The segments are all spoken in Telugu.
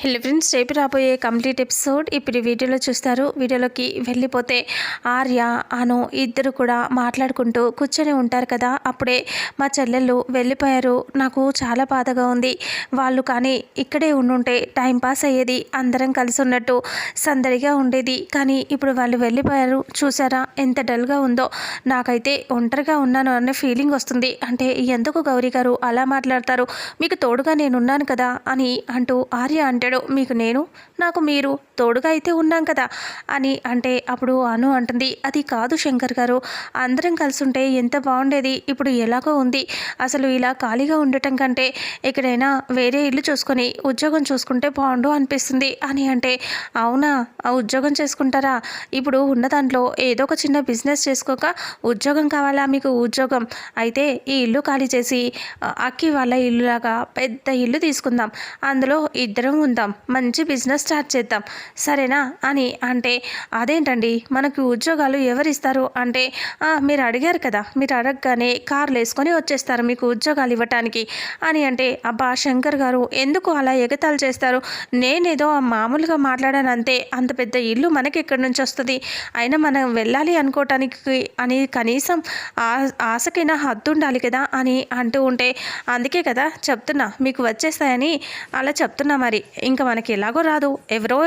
హలో ఫ్రెండ్స్ రేపు రాబోయే కంప్లీట్ ఎపిసోడ్ ఇప్పుడు వీడియోలో చూస్తారు. వీడియోలోకి వెళ్ళిపోతే ఆర్య అను ఇద్దరు కూడా మాట్లాడుకుంటూ కూర్చొని ఉంటారు కదా. అప్పుడే మా చెల్లెళ్ళు వెళ్ళిపోయారు. నాకు చాలా బాధగా ఉంది. వాళ్ళు కానీ ఇక్కడే ఉండుంటే టైంపాస్ అయ్యేది అందరం కలిసి ఉన్నట్టు సందడిగా ఉండేది. కానీ ఇప్పుడు వాళ్ళు వెళ్ళిపోయారు. చూసారా ఎంత డల్గా ఉందో. నాకైతే ఒంటరిగా ఉన్నాను అనే ఫీలింగ్ వస్తుంది. అంటే ఎందుకు గౌరీ గారు అలా మాట్లాడతారు? మీకు తోడుగా నేనున్నాను కదా అని అంటూ ఆర్య అంటే అంటాడు మీకు నేను నాకు మీరు తోడుగా అయితే ఉన్నాం కదా అని అంటే అప్పుడు అను అంటుంది. అది కాదు శంకర్ గారు అందరం కలిసి ఉంటే ఎంత బాగుండేది ఇప్పుడు ఎలాగో ఉంది. అసలు ఇలా ఖాళీగా ఉండటం కంటే ఎక్కడైనా వేరే ఇల్లు చూసుకొని ఉద్యోగం చూసుకుంటే బాగుండు అనిపిస్తుంది అని అంటే అవునా ఆ ఉద్యోగం చేసుకుంటారా? ఇప్పుడు ఉన్న దాంట్లో ఏదో ఒక చిన్న బిజినెస్ చేసుకోక ఉద్యోగం కావాలా మీకు ఉద్యోగం? అయితే ఈ ఇల్లు ఖాళీ చేసి అక్కి వాళ్ళ ఇల్లులాగా పెద్ద ఇల్లు తీసుకుందాం. అందులో ఇద్దరం ఉందాం. మంచి బిజినెస్ స్టార్ట్ చేద్దాం. సరేనా? అని అంటే అదేంటండి? మనకు ఉద్యోగాలు ఎవరిస్తారు? అంటే మీరు అడిగారు కదా మీరు అడగగానే కార్లు వేసుకొని వచ్చేస్తారు మీకు ఉద్యోగాలు ఇవ్వటానికి. అని అంటే అబ్బా శంకర్ గారు ఎందుకు అలా ఎగతాలు చేస్తారు? నేనేదో మామూలుగా మాట్లాడాను అంతే. అంత పెద్ద ఇల్లు మనకి ఎక్కడి నుంచి వస్తుంది? అయినా మనం వెళ్ళాలి అనుకోవటానికి అని కనీసం ఆ ఆశకైనా హద్దు ఉండాలి కదా? అని అంటూ ఉంటే అందుకే కదా చెప్తున్నా మీకు వచ్చేస్తాయని అలా చెప్తున్నా మరి. ఇంకా మనకి ఎలాగో రాదు. ఎవరో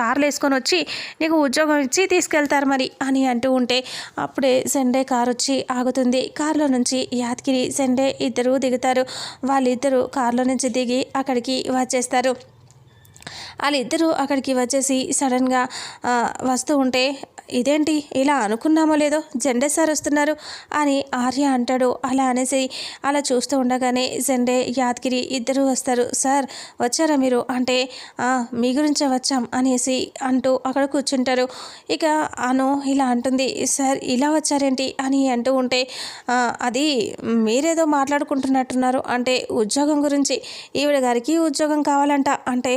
కార్లు వేసుకొని వచ్చి నీకు ఉద్యోగం ఇచ్చి తీసుకెళ్తారు మరి అని అంటూ ఉంటే అప్పుడే సండే కారు వచ్చి ఆగుతుంది. కారులో నుంచి యాదగిరి సండే ఇద్దరు దిగుతారు. వాళ్ళిద్దరూ కారులో నుంచి దిగి అక్కడికి వచ్చేస్తారు. వాళ్ళిద్దరూ అక్కడికి వచ్చేసి సడన్గా వస్తూ ఉంటే ఇదేంటి? ఇలా అనుకున్నామో లేదో? జెండే సార్ వస్తున్నారు అని ఆర్య అంటాడు. అలా అనేసి అలా చూస్తూ ఉండగానే జెండే యాదగిరి ఇద్దరు వస్తారు. సార్ వచ్చారా మీరు? అంటే మీ గురించే వచ్చాం అనేసి అంటూ అక్కడ కూర్చుంటారు. ఇక అను ఇలా అంటుంది సార్ ఇలా వచ్చారేంటి? అని అంటూ ఉంటే అది మీరేదో మాట్లాడుకుంటున్నట్టున్నారు. అంటే ఉద్యోగం గురించి ఈవిడ గారికి ఉద్యోగం కావాలంట. అంటే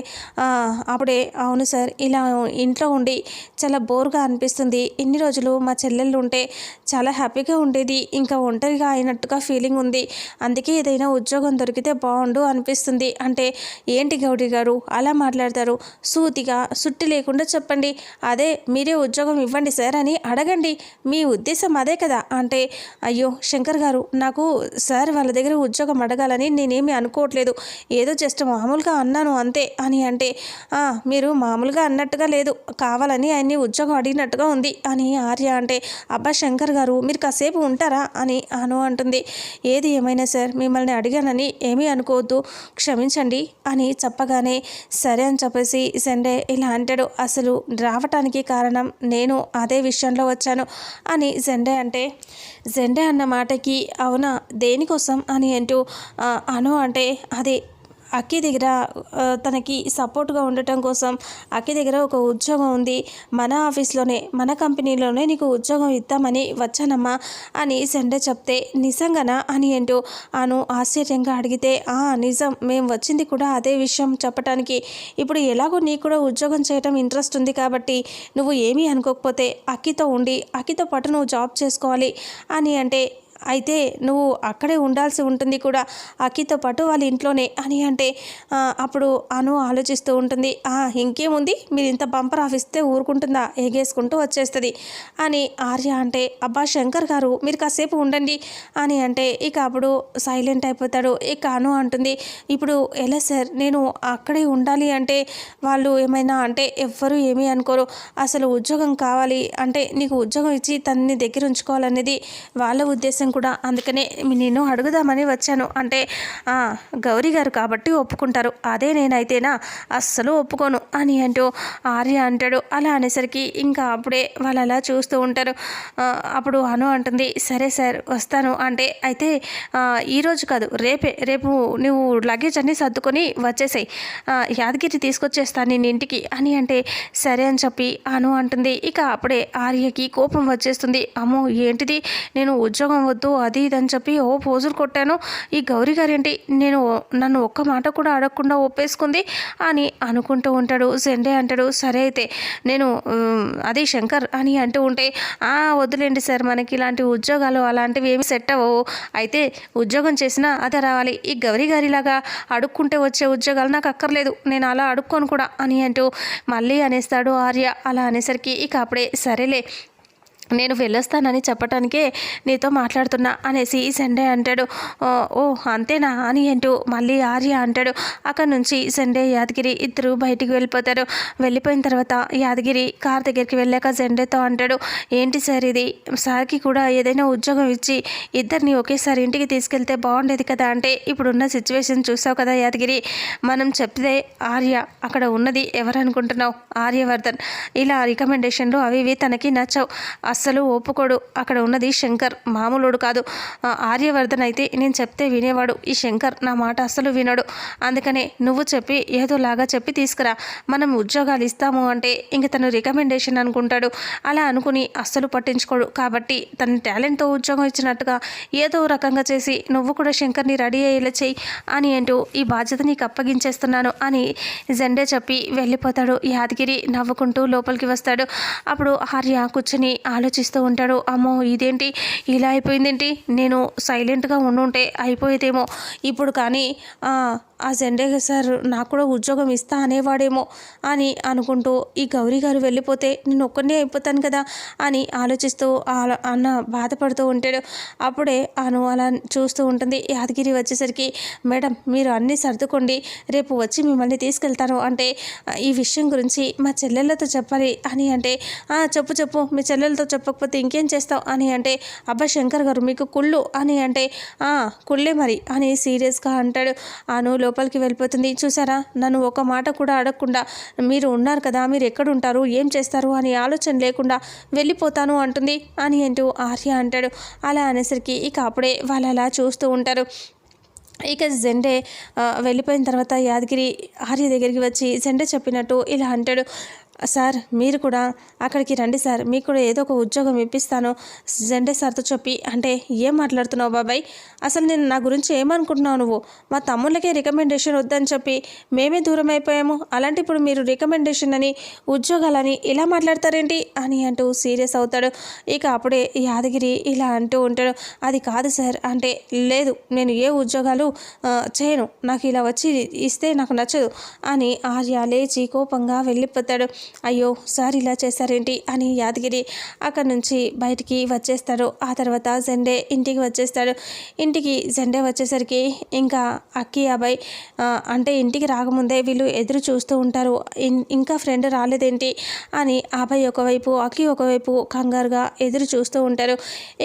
అప్పుడే అవును సార్ ఇలా ఇంట్లో ఉండి చాలా బోర్గా అనిపిస్తుంది. ఇన్ని రోజులు మా చెల్లెళ్ళు ఉంటే చాలా హ్యాపీగా ఉండేది. ఇంకా ఒంటరిగా అయినట్టుగా ఫీలింగ్ ఉంది. అందుకే ఏదైనా ఉద్యోగం దొరికితే బాగుండు అనిపిస్తుంది. అంటే ఏంటి గౌరీ గారు? అలా మాట్లాడతారు. సూతిగా సుట్టి లేకుండా చెప్పండి. అదే మీరే ఉద్యోగం ఇవ్వండి సార్ అని అడగండి. మీ ఉద్దేశం అదే కదా. అంటే అయ్యో శంకర్ గారు నాకు సార్ వాళ్ళ దగ్గర ఉద్యోగం అడగాలని నేనేమి అనుకోవట్లేదు. ఏదో జస్ట్ మామూలుగా అన్నాను అంతే అని అంటే అంటే మీరు మామూలుగా అన్నట్టుగా లేదు. కావాలని ఆయన్ని ఉద్యోగం అడిగినట్టుగా ఉంది అని ఆర్య అంటే అబ్బా శంకర్ గారు మీరు కాసేపు ఉంటారా? అని అను అంటుంది. ఏది ఏమైనా సార్ మిమ్మల్ని అడిగానని ఏమీ అనుకోవద్దు క్షమించండి అని చెప్పగానే సరే అని చెప్పేసి సండే ఇలా అంటాడు. అసలు రావటానికి కారణం నేను అదే విషయంలో వచ్చాను అని జెండే అంటే జెండే అన్న మాటకి అవునా దేనికోసం అని అంటూ అను అంటే అది అక్కి దగ్గర తనకి సపోర్ట్గా ఉండటం కోసం అక్కి దగ్గర ఒక ఉద్యోగం ఉంది. మన ఆఫీస్లోనే మన కంపెనీలోనే నీకు ఉద్యోగం ఇద్దామని వచ్చానమ్మా అని సండే చెప్తే నిజంగానా అని అంటూ అను ఆశ్చర్యంగా అడిగితే ఆ నిజం. మేము వచ్చింది కూడా అదే విషయం చెప్పటానికి. ఇప్పుడు ఎలాగో నీకు కూడా ఉద్యోగం చేయటం ఇంట్రెస్ట్ ఉంది కాబట్టి నువ్వు ఏమీ అనుకోకపోతే అక్కితో ఉండి అక్కితో పాటు నువ్వు జాబ్ చేసుకోవాలి అని అంటే అయితే నువ్వు అక్కడే ఉండాల్సి ఉంటుంది కూడా. అక్కితో పాటు వాళ్ళ ఇంట్లోనే అని అంటే అప్పుడు అను ఆలోచిస్తూ ఉంటుంది. "ఆ, ఇంకేముంది? మీరు ఇంత బంపర్ ఆఫిస్తే ఊరుకుంటుందా? ఎగేసుకుంటూ వచ్చేస్తుంది అని ఆర్య అంటే అబ్బా శంకర్ గారు మీరు కాసేపు ఉండండి అని అంటే ఇక అప్పుడు సైలెంట్ అయిపోతాడు. ఇక అను అంటుంది ఇప్పుడు ఎలా సార్? నేను అక్కడే ఉండాలి అంటే వాళ్ళు ఏమైనా అంటే ఎవ్వరూ ఏమీ అనుకోరు. అసలు ఉద్యోగం కావాలి అంటే నీకు ఉద్యోగం ఇచ్చి తనని దగ్గర ఉంచుకోవాలనేది వాళ్ళ ఉద్దేశం కూడా అందుకనే నేను అడుగుదామని వచ్చాను. అంటే గౌరీ గారు కాబట్టి ఒప్పుకుంటారు. అదే నేనైతేనా? అస్సలు ఒప్పుకోను అని అంటూ ఆర్య అంటాడు. అలా అనేసరికి ఇంకా అప్పుడే వాళ్ళు అలా చూస్తూ ఉంటారు. అప్పుడు అను అంటుంది సరే సార్ వస్తాను. అంటే అయితే ఈరోజు కాదు రేపే రేపు నువ్వు లగేజ్ అన్నీ సర్దుకొని వచ్చేసాయి. యాదగిరి తీసుకొచ్చేస్తాను నేను ఇంటికి. అని అంటే సరే అని చెప్పి అను అంటుంది. ఇక అప్పుడే ఆర్యకి కోపం వచ్చేస్తుంది. అమ్మో ఏంటిది? నేను ఉద్యోగం వద్దు అది ఇది అని చెప్పి ఓ పోజులు కొట్టాను. ఈ గౌరీ గారేంటి నేను నన్ను ఒక్క మాట కూడా అడగకుండా ఒప్పేసుకుంది అని అనుకుంటూ ఉంటాడు. సెండే అంటాడు సరే అయితే నేను అది శంకర్ అని అంటూ ఉంటే "ఆ, వద్దులేండి సార్ మనకి ఇలాంటి ఉద్యోగాలు అలాంటివి ఏమి సెట్ అవ్వవు. అయితే ఉద్యోగం చేసినా అదే రావాలి. ఈ గౌరీ గారిలాగా అడుక్కుంటే వచ్చే ఉద్యోగాలు నాకు అక్కర్లేదు. నేను అలా అడుక్కోను కూడా అని అంటూ మళ్ళీ అనేస్తాడు ఆర్య. అలా అనేసరికి ఇక అప్పుడే సరేలే నేను వెళ్ళొస్తానని చెప్పటానికే నీతో మాట్లాడుతున్నా అనేసి సండే అంటాడు. "ఓ, ఓ అంతేనా? అని అంటూ మళ్ళీ ఆర్య అంటాడు. అక్కడ నుంచి సండే యాదగిరి ఇద్దరు బయటికి వెళ్ళిపోతారు. వెళ్ళిపోయిన తర్వాత యాదగిరి కార్ దగ్గరికి వెళ్ళాక సండేతో అంటాడు ఏంటి సార్ ఇది? సార్కి కూడా ఏదైనా ఉద్యోగం ఇచ్చి ఇద్దరిని ఒకేసారి ఇంటికి తీసుకెళ్తే బాగుండేది కదా అంటే ఇప్పుడున్న సిచ్యువేషన్ చూసావు కదా యాదగిరి? మనం చెప్తే ఆర్య అక్కడ ఉన్నది ఎవరనుకుంటున్నావు? ఆర్యవర్ధన్. ఇలా రికమెండేషన్లు అవి ఇవి తనకి నచ్చవు. అస్సలు ఒప్పుకోడు. అక్కడ ఉన్నది శంకర్. మామూలుడు కాదు. ఆర్యవర్ధన్ అయితే నేను చెప్తే వినేవాడు. ఈ శంకర్ నా మాట అస్సలు వినడు. అందుకనే నువ్వు చెప్పి ఏదోలాగా చెప్పి తీసుకురా. మనం ఉద్యోగాలు ఇస్తాము అంటే ఇంక తను రికమెండేషన్ అనుకుంటాడు. అలా అనుకుని అస్సలు పట్టించుకోడు. కాబట్టి తన టాలెంట్తో ఉద్యోగం ఇచ్చినట్టుగా ఏదో రకంగా చేసి నువ్వు కూడా శంకర్ని రెడీ అయ్యేలా చెయ్యి అని అంటూ ఈ బాధ్యత నీకు అప్పగించేస్తున్నాను అని జెండే చెప్పి వెళ్ళిపోతాడు. యాదగిరి నవ్వుకుంటూ లోపలికి వస్తాడు. అప్పుడు ఆర్య కూర్చొని ఆలోచిస్తూ ఉంటాడు అమ్మో ఇదేంటి? ఇలా అయిపోయిందేంటి? నేను సైలెంట్గా ఉండుంటే అయిపోయేదేమో. ఇప్పుడు కానీ ఆ, ఆ జెండే సార్ నాకు కూడా ఉద్యోగం ఇస్తా అనేవాడేమో అని అనుకుంటూ ఈ గౌరీ గారు వెళ్ళిపోతే నేను ఒక్కనే అయిపోతాను కదా అని ఆలోచిస్తూ అన్న బాధపడుతూ ఉంటాడు. అప్పుడే అను అలా చూస్తూ ఉంటుంది. యాదగిరి వచ్చేసరికి మేడం మీరు అన్నీ సర్దుకోండి. రేపు వచ్చి మిమ్మల్ని తీసుకెళ్తాను. అంటే ఈ విషయం గురించి మా చెల్లెళ్ళతో చెప్పాలి అని అంటే చెప్పు చెప్పు. మీ చెల్లెలతో చెప్పకపోతే ఇంకేం చేస్తావు? అని అంటే అబ్బా శంకర్ గారు మీకు కుళ్ళు అని అంటే కుళ్ళే మరి అని సీరియస్గా అంటాడు. అనులో లోపలికి వెళ్ళిపోతుంది. చూసారా నన్ను ఒక మాట కూడా అడగకుండా మీరు ఉన్నారు కదా మీరు ఎక్కడుంటారు ఏం చేస్తారు అని ఆలోచన లేకుండా వెళ్ళిపోతాను అంటుంది అని అంటూ ఆర్య అంటాడు. అలా అనేసరికి ఇక అప్పుడే వాళ్ళు అలా చూస్తూ ఉంటారు. ఇక జెండే వెళ్ళిపోయిన తర్వాత యాదగిరి ఆర్య దగ్గరికి వచ్చి జెండే చెప్పినట్టు ఇలా అంటాడు. సార్ మీరు కూడా అక్కడికి రండి సార్ మీకు కూడా ఏదో ఒక ఉద్యోగం ఇప్పిస్తాను జెండే సార్తో చెప్పి అంటే ఏం మాట్లాడుతున్నావు బాబాయ్? అసలు నేను నా గురించి ఏమనుకుంటున్నావు నువ్వు? మా తమ్ముళ్ళకే రికమెండేషన్ వద్దని చెప్పి మేమే దూరం అయిపోయాము. అలాంటి ఇప్పుడు మీరు రికమెండేషన్ అని ఉద్యోగాలని ఇలా మాట్లాడతారేంటి? అని అంటూ సీరియస్ అవుతాడు. ఇక అప్పుడే యాదగిరి ఇలా అంటూ ఉంటాడు. అది కాదు సార్ అంటే లేదు నేను ఏ ఉద్యోగాలు చేయను. నాకు ఇలా వచ్చి ఇస్తే నాకు నచ్చదు అని ఆర్య లేచి కోపంగా వెళ్ళిపోతాడు. అయ్యో సార్ ఇలా చేశారేంటి అని యాదగిరి అక్కడి నుంచి బయటికి వచ్చేస్తాడు. ఆ తర్వాత జెండే ఇంటికి వచ్చేస్తాడు. ఇంటికి జెండే వచ్చేసరికి ఇంకా అక్కి అబ్బాయి అంటే ఇంటికి రాకముందే వీళ్ళు ఎదురు చూస్తూ ఉంటారు. ఇంకా ఫ్రెండ్ రాలేదేంటి అని అబ్బాయి ఒకవైపు అక్కి ఒకవైపు కంగారుగా ఎదురు చూస్తూ ఉంటారు.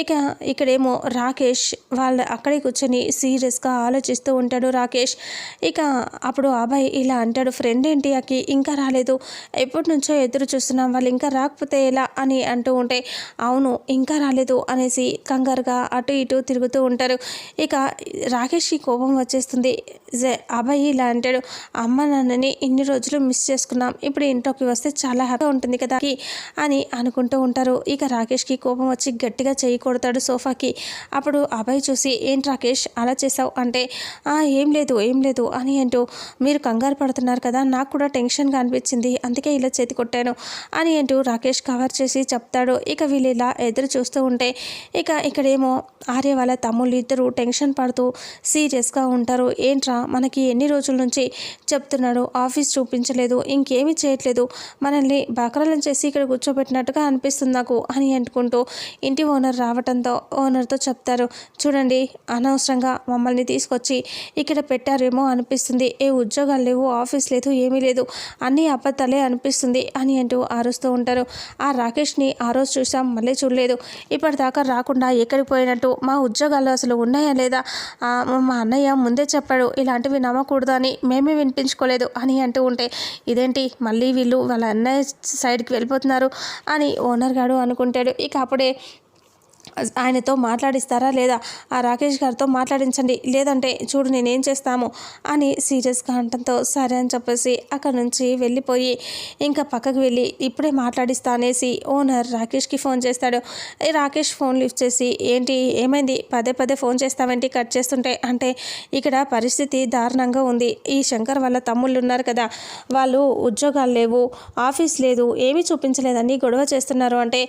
ఇక ఇక్కడేమో రాకేష్ వాళ్ళ అక్కడే కూర్చొని సీరియస్గా ఆలోచిస్తూ ఉంటాడు రాకేష్. ఇక అప్పుడు అబ్బాయి ఇలా అంటాడు ఫ్రెండ్ ఏంటి అక్కి? ఇంకా రాలేదు. ఎప్పటి నుంచో ఎదురు చూస్తున్నాం. వాళ్ళు ఇంకా రాకపోతే ఎలా? అని అంటూ ఉంటే అవును ఇంకా రాలేదు అనేసి కంగారుగా అటు ఇటు తిరుగుతూ ఉంటారు. ఇక రాకేష్కి కోపం వచ్చేస్తుంది. అబ్బాయి ఇలా అంటాడు అమ్మ నాన్నని ఇన్ని రోజులు మిస్ చేసుకున్నాం. ఇప్పుడు ఇంట్లోకి వస్తే చాలా హ్యాపీ ఉంటుంది కదా అని అనుకుంటూ ఉంటారు. ఇక రాకేష్కి కోపం వచ్చి గట్టిగా చేయి కొడతాడు సోఫాకి. అప్పుడు అబ్బాయి చూసి ఏంటి రాకేష్ అలా చేసావు? అంటే "ఆ, ఏం లేదు ఏం లేదు అని అంటూ మీరు కంగారు పడుతున్నారు కదా నాకు కూడా టెన్షన్గా అనిపించింది అందుకే ఇలా చేతి కొట్టాను అని అంటూ రాకేష్ కవర్ చేసి చెప్తాడు. ఇక వీళ్ళు ఇలా ఎదురు చూస్తూ ఉంటే ఇక ఇక్కడేమో ఆర్య వాళ్ళ తమ్ముళ్ళు ఇద్దరు టెన్షన్ పడుతూ సీరియస్గా ఉంటారు. ఏంట్రా మనకి ఎన్ని రోజుల నుంచి చెప్తున్నాడు ఆఫీస్ చూపించలేదు ఇంకేమీ చేయట్లేదు మనల్ని బకరాలను చేసి ఇక్కడ కూర్చోబెట్టినట్టుగా అనిపిస్తుంది నాకు అని అనుకుంటూ ఇంటి ఓనర్ రావటంతో ఓనర్తో చెప్తారు. చూడండి అనవసరంగా మమ్మల్ని తీసుకొచ్చి ఇక్కడ పెట్టారేమో అనిపిస్తుంది. ఏ ఉద్యోగాలు లేవు ఆఫీస్ లేదు ఏమీ లేదు అన్నీ అబద్ధాలే అనిపిస్తుంది అని అంటూ ఆరుస్తూ ఉంటారు. ఆ రాకేష్ని ఆ రోజు చూసాం మళ్ళీ చూడలేదు. ఇప్పటిదాకా రాకుండా ఎక్కడికి పోయినట్టు మా ఉద్యోగాలు అసలు ఉన్నాయా లేదా? మా అన్నయ్య ముందే చెప్పాడు ఇలాంటివి నమ్మకూడదు అని మేమే వినిపించుకోలేదు అని అంటూ ఉంటే ఇదేంటి మళ్ళీ వీళ్ళు వాళ్ళ అన్నయ్య సైడ్కి వెళ్ళిపోతున్నారు అని ఓనర్ గారు అనుకుంటాడు. ఇక అప్పుడే ఆయనతో మాట్లాడిస్తారా? లేదా ఆ రాకేష్ గారితో మాట్లాడించండి. లేదంటే చూడు నేనేం చేస్తాము? అని సీరియస్గా అంటంతో సరే అని చెప్పేసి అక్కడ నుంచి వెళ్ళిపోయి ఇంకా పక్కకు వెళ్ళి ఇప్పుడే మాట్లాడిస్తా అనేసి ఓనర్ రాకేష్కి ఫోన్ చేస్తాడు. రాకేష్ ఫోన్ లిఫ్ట్ చేసి ఏంటి? ఏమైంది? పదే పదే ఫోన్ చేస్తావేంటి? కట్ చేస్తుంటే? అంటే ఇక్కడ పరిస్థితి దారుణంగా ఉంది. ఈ శంకర్ వాళ్ళ తమ్ముళ్ళు ఉన్నారు కదా. వాళ్ళు ఉద్యోగాలు లేవు ఆఫీస్ లేదు ఏమీ చూపించలేదని గొడవ చేస్తున్నారు. అంటే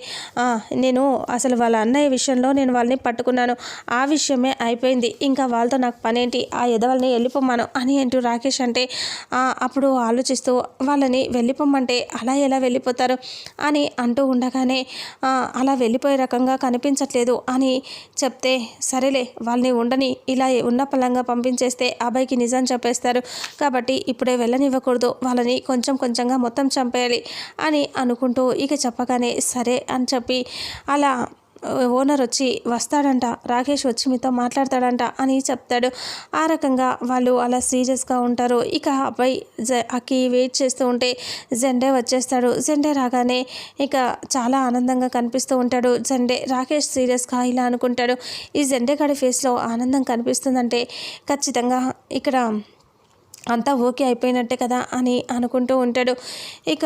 నేను అసలు వాళ్ళ అన్నయ్య విషయంలో నేను వాళ్ళని పట్టుకున్నాను. ఆ విషయమే అయిపోయింది. ఇంకా వాళ్ళతో నాకు పనేంటి? ఆ ఎదవల్ని వెళ్ళిపోమ్మాను అని అంటూ రాకేష్ అంటే అప్పుడు ఆలోచిస్తూ వాళ్ళని వెళ్ళిపోమ్మంటే అలా ఎలా వెళ్ళిపోతారు? అని అంటూ ఉండగానే అలా వెళ్ళిపోయే రకంగా కనిపించట్లేదు అని చెప్తే సరేలే వాళ్ళని ఉండని ఇలా ఉన్న పలంగా పంపించేస్తే అబ్బాయికి నిజం చెప్పేస్తారు. కాబట్టి ఇప్పుడే వెళ్ళనివ్వకూడదు. వాళ్ళని కొంచెం కొంచెంగా మొత్తం చంపేయాలి అని అనుకుంటూ ఇక చెప్పగానే సరే అని చెప్పి అలా ఓనర్ వచ్చి వస్తాడంట రాకేష్ వచ్చి మీతో మాట్లాడతాడంట అని చెప్తాడు. ఆ రకంగా వాళ్ళు అలా సీరియస్గా ఉంటారు. ఇక అబ్బాయి జ అక్కి వెయిట్ చేస్తూ ఉంటే జెండే వచ్చేస్తాడు. జెండే రాగానే ఇక చాలా ఆనందంగా కనిపిస్తూ ఉంటాడు. జెండే రాకేష్ సీరియస్గా ఇలా అనుకుంటాడు. ఈ జెండే గడి ఫేస్లో ఆనందం కనిపిస్తుందంటే ఖచ్చితంగా ఇక్కడ అంతా ఓకే అయిపోయినట్టే కదా అని అనుకుంటూ ఉంటాడు. ఇక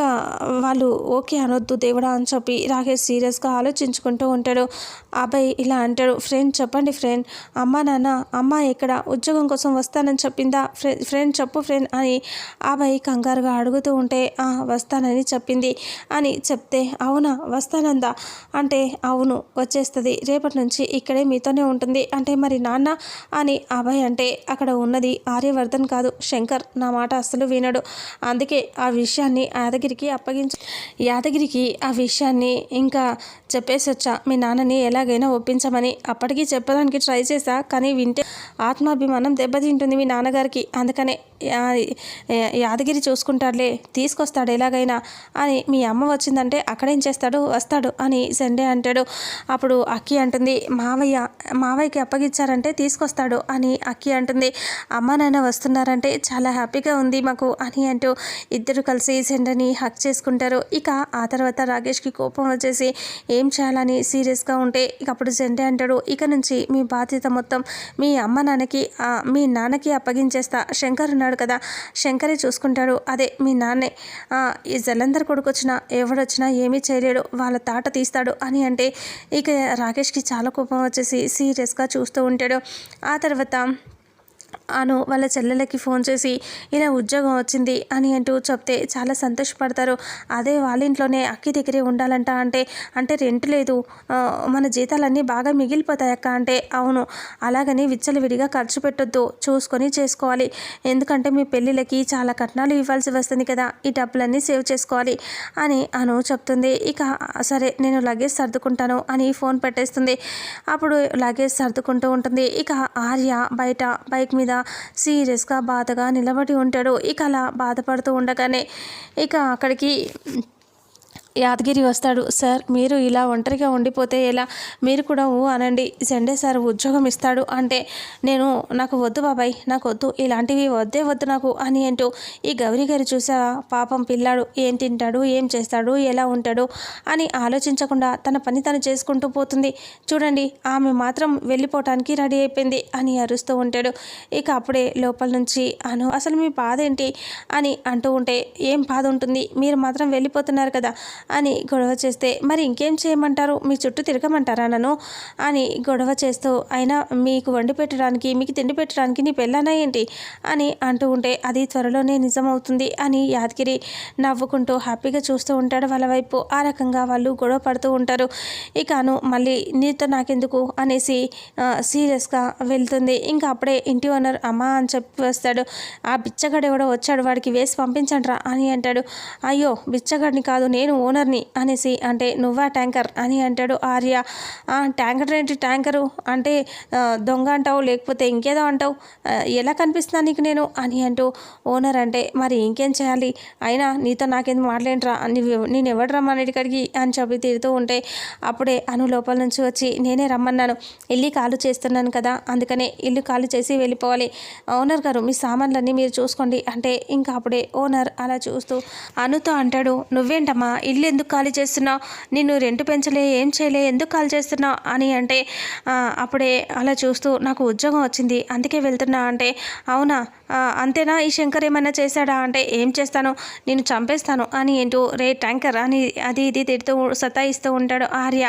వాళ్ళు ఓకే అనొద్దు దేవుడా అని చెప్పి రాకేష్ సీరియస్గా ఆలోచించుకుంటూ ఉంటాడు. అబ్బాయి ఇలా అంటాడు ఫ్రెండ్ చెప్పండి ఫ్రెండ్ అమ్మ నాన్న అమ్మ ఎక్కడ ఉద్యోగం కోసం వస్తానని చెప్పిందా? ఫ్రె ఫ్రెండ్ చెప్పు ఫ్రెండ్ అని అబ్బాయి కంగారుగా అడుగుతూ ఉంటే "ఆ, వస్తానని చెప్పింది అని చెప్తే అవునా వస్తానందా? అంటే అవును వచ్చేస్తుంది రేపటి నుంచి ఇక్కడే మీతోనే ఉంటుంది అంటే మరి నాన్న? అని అబ్బాయి అంటే అక్కడ ఉన్నది ఆర్యవర్ధన్ కాదు శంకర్ నా మాట అస్సలు వినడు. అందుకే ఆ విషయాన్ని యాదగిరికి అప్పగించు యాదగిరికి ఆ విషయాన్ని ఇంకా చెప్పేసి వచ్చా మీ నాన్నని ఎలాగైనా ఒప్పించమని. అప్పటికి చెప్పడానికి ట్రై చేశా కానీ వింటే ఆత్మాభిమానం దెబ్బతింటుంది మీ నాన్నగారికి. అందుకనే యాదగిరి చూసుకుంటాడులే తీసుకొస్తాడు ఎలాగైనా అని మీ అమ్మ వచ్చిందంటే అక్కడేం చేస్తాడు? వస్తాడు అని సండే అంటాడు. అప్పుడు అక్కి అంటుంది మావయ్య మావయ్యకి అప్పగించారంటే తీసుకొస్తాడు అని అక్కి అంటుంది. అమ్మ నాన్న వస్తున్నారంటే చాలా హ్యాపీగా ఉంది మాకు అని అంటూ ఇద్దరు కలిసి సెండని హక్ చేసుకుంటారు. ఇక ఆ తర్వాత రాకేష్కి కోపం వచ్చేసి ఏం చేయాలని సీరియస్గా ఉంటే ఇక అప్పుడు జెండే అంటాడు ఇక నుంచి మీ బాధ్యత మొత్తం మీ అమ్మ నాన్నకి మీ నాన్నకి అప్పగించేస్తా. శంకర్ ఉన్నాడు కదా శంకరే చూసుకుంటాడు. అదే మీ నాన్నే ఈ జలంధర్ కొడుకు వచ్చినా ఎవడొచ్చినా ఏమీ చేయలేడు వాళ్ళ తాట తీస్తాడు అని అంటే ఇక రాకేష్కి చాలా కోపం వచ్చేసి సీరియస్గా చూస్తూ ఉంటాడు. ఆ తర్వాత అను వాళ్ళ చెల్లెలకి ఫోన్ చేసి ఇలా ఉద్యోగం వచ్చింది అని అంటూ చెప్తే చాలా సంతోషపడతారు. అదే వాళ్ళ ఇంట్లోనే అక్కి దగ్గరే ఉండాలంట అంటే అంటే రెంట్ లేదు. మన జీతాలన్నీ బాగా మిగిలిపోతాయి అక్క అంటే అవును. అలాగని విచ్చలవిడిగా ఖర్చు పెట్టొద్దు. చూసుకొని చేసుకోవాలి. ఎందుకంటే మీ పెళ్ళిళ్ళకి చాలా కట్నాలు ఇవ్వాల్సి వస్తుంది కదా. ఈ డబ్బులన్నీ సేవ్ చేసుకోవాలి అని అను చెప్తుంది. ఇక సరే నేను లగేజ్ సర్దుకుంటాను అని ఫోన్ పెట్టేస్తుంది. అప్పుడు లగేజ్ సర్దుకుంటూ ఉంటుంది. ఇక ఆర్య బయట బైక్ మీద సీరియస్గా బాధగా నిలబడి ఉంటాడు. ఇక అలా బాధపడుతూ ఉండగానే ఇక అక్కడికి యాదగిరి వస్తాడు. సార్ మీరు ఇలా ఒంటరిగా ఉండిపోతే ఎలా? మీరు కూడా ఊ అనండి. సండే సార్ ఉద్యోగం ఇస్తాడు అంటే నేను నాకు వద్దు బాబాయ్ నాకు వద్దు ఇలాంటివి వద్దే వద్దు నాకు అని అంటూ ఈ గౌరీ గారు చూసా పాపం పిల్లాడు ఏం తింటాడు ఏం చేస్తాడు ఎలా ఉంటాడు అని ఆలోచించకుండా తన పని తను చేసుకుంటూ పోతుంది. చూడండి ఆమె మాత్రం వెళ్ళిపోవటానికి రెడీ అయిపోయింది అని అరుస్తూ ఉంటాడు. ఇక అప్పుడే లోపల నుంచి అను అసలు మీ బాధ ఏంటి అని అంటూ ఉంటే ఏం బాధ ఉంటుంది? మీరు మాత్రం వెళ్ళిపోతున్నారు కదా? అని గొడవ చేస్తే మరి ఇంకేం చేయమంటారు? మీ చుట్టూ తిరగమంటారా నన్ను? అని గొడవ చేస్తూ అయినా మీకు వండి పెట్టడానికి మీకు తిండి పెట్టడానికి నీ పెళ్ళానా ఏంటి? అని అంటూ ఉంటే అది త్వరలోనే నిజమవుతుంది అని యాదగిరి నవ్వుకుంటూ హ్యాపీగా చూస్తూ ఉంటాడు వాళ్ళ వైపు. ఆ రకంగా వాళ్ళు గొడవ పడుతూ ఉంటారు. ఇకను మళ్ళీ నీతో నాకెందుకు? అనేసి సీరియస్గా వెళ్తుంది. ఇంకా అప్పుడే ఇంటి ఓనర్ అమ్మ అని చెప్పి వస్తాడు. ఆ బిచ్చగాడు ఎవడో వచ్చాడు వాడికి వేసి పంపించండి రా అని అంటాడు. అయ్యో బిచ్చగాడిని కాదు నేను ఓనర్ని అనేసి అంటే నువ్వా ట్యాంకర్ అని అంటాడు ఆర్య. "ఆ, ట్యాంకర్ ఏంటి ట్యాంకరు? అంటే దొంగ అంటావు లేకపోతే ఇంకేదో అంటావు? ఎలా కనిపిస్తున్నా నీకు నేను? అని అంటూ ఓనర్ అంటే మరి ఇంకేం చేయాలి? అయినా నీతో నాకేం మాట్లాడరా? నేను ఎవడు రమ్మని ఇక్కడికి? అని చెప్పి తిడుతూ ఉంటే అప్పుడే అను లోపల నుంచి వచ్చి నేనే రమ్మన్నాను. ఇల్లు కాలు చేస్తున్నాను కదా అందుకనే ఇల్లు కాలు చేసి వెళ్ళిపోవాలి. ఓనర్ గారు మీ సామాన్లన్నీ మీరు చూసుకోండి. అంటే ఇంకా అప్పుడే ఓనర్ అలా చూస్తూ అనుతో అంటాడు నువ్వేంటమ్మా ఇల్లు ఇల్లు ఎందుకు ఖాళీ చేస్తున్నావు నిన్ను రెంట్ పెంచలే ఏం చేయలే ఎందుకు ఖాళీ చేస్తున్నావు అని అంటే అప్పుడే అలా చూస్తూ నాకు ఉద్యోగం వచ్చింది. అందుకే వెళ్తున్నా అంటే అవునా? అంతేనా? ఈ శంకర్ ఏమైనా చేశాడా? అంటే ఏం చేస్తాను? నేను చంపేస్తాను అని ఏంటో రే ట్యాంకర్ అని అది ఇది తిడుతూ సతాయిస్తూ ఉంటాడు ఆర్య.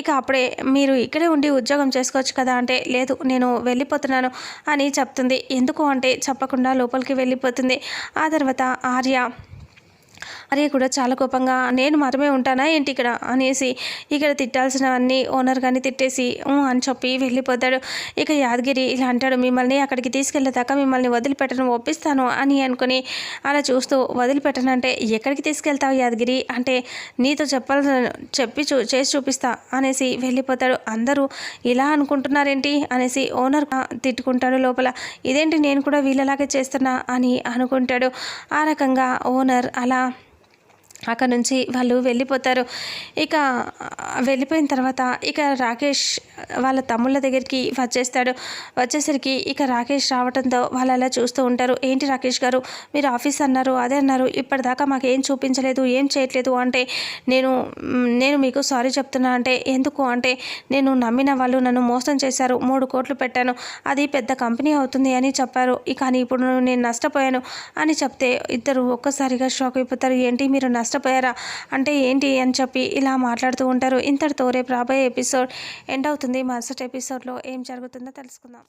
ఇక అప్పుడే మీరు ఇక్కడే ఉండి ఉద్యోగం చేసుకోవచ్చు కదా అంటే లేదు నేను వెళ్ళిపోతున్నాను అని చెప్తుంది. ఎందుకు అంటే చెప్పకుండా లోపలికి వెళ్ళిపోతుంది. ఆ తర్వాత ఆర్య అరే కూడా చాలా కోపంగా నేను మాత్రమే ఉంటానా ఏంటి ఇక్కడ అనేసి ఇక్కడ తిట్టాల్సినవన్నీ ఓనర్ కానీ తిట్టేసి అని చెప్పి వెళ్ళిపోతాడు. ఇక యాదగిరి ఇలా అంటాడు మిమ్మల్ని అక్కడికి తీసుకెళ్ళేదాకా మిమ్మల్ని వదిలిపెట్టను ఒప్పిస్తాను అని అనుకుని అలా చూస్తూ వదిలిపెట్టనంటే ఎక్కడికి తీసుకెళ్తావు యాదగిరి? అంటే నీతో చెప్పాల్సిన చెప్పి చూ చేసి చూపిస్తా అనేసి వెళ్ళిపోతాడు. అందరూ ఇలా అనుకుంటున్నారేంటి అనేసి ఓనర్ తిట్టుకుంటాడు లోపల. ఇదేంటి నేను కూడా వీళ్ళలాగే చేస్తున్నా అని అనుకుంటాడు. ఆ రకంగా ఓనర్ అలా అక్కడ నుంచి వాళ్ళు వెళ్ళిపోతారు. ఇక వెళ్ళిపోయిన తర్వాత ఇక రాకేష్ వాళ్ళ తమ్ముళ్ళ దగ్గరికి వచ్చేస్తాడు. వచ్చేసరికి ఇక రాకేష్ రావడంతో వాళ్ళు అలా చూస్తూ ఉంటారు. ఏంటి రాకేష్ గారు మీరు ఆఫీస్ అన్నారు అదే అన్నారు. ఇప్పటిదాకా మాకు ఏం చూపించలేదు ఏం చేయట్లేదు అంటే నేను నేను మీకు సారీ చెప్తున్నా అంటే ఎందుకు అంటే నేను నమ్మిన వాళ్ళు నన్ను మోసం చేశారు. మూడు కోట్లు పెట్టాను. అది పెద్ద కంపెనీ అవుతుంది అని చెప్పారు. కానీ ఇప్పుడు నేను నష్టపోయాను అని చెప్తే ఇద్దరు ఒక్కసారిగా షాక్ అయిపోతారు. ఏంటి మీరు నష్టపోయారా? అంటే ఏంటి అని చెప్పి ఇలా మాట్లాడుతూ ఉంటారు. ఇంతటితో రేపు రాబోయే ఎపిసోడ్ ఎండ్ అవుతుంది. మరుసటి ఎపిసోడ్లో ఏం జరుగుతుందో తెలుసుకుందాం.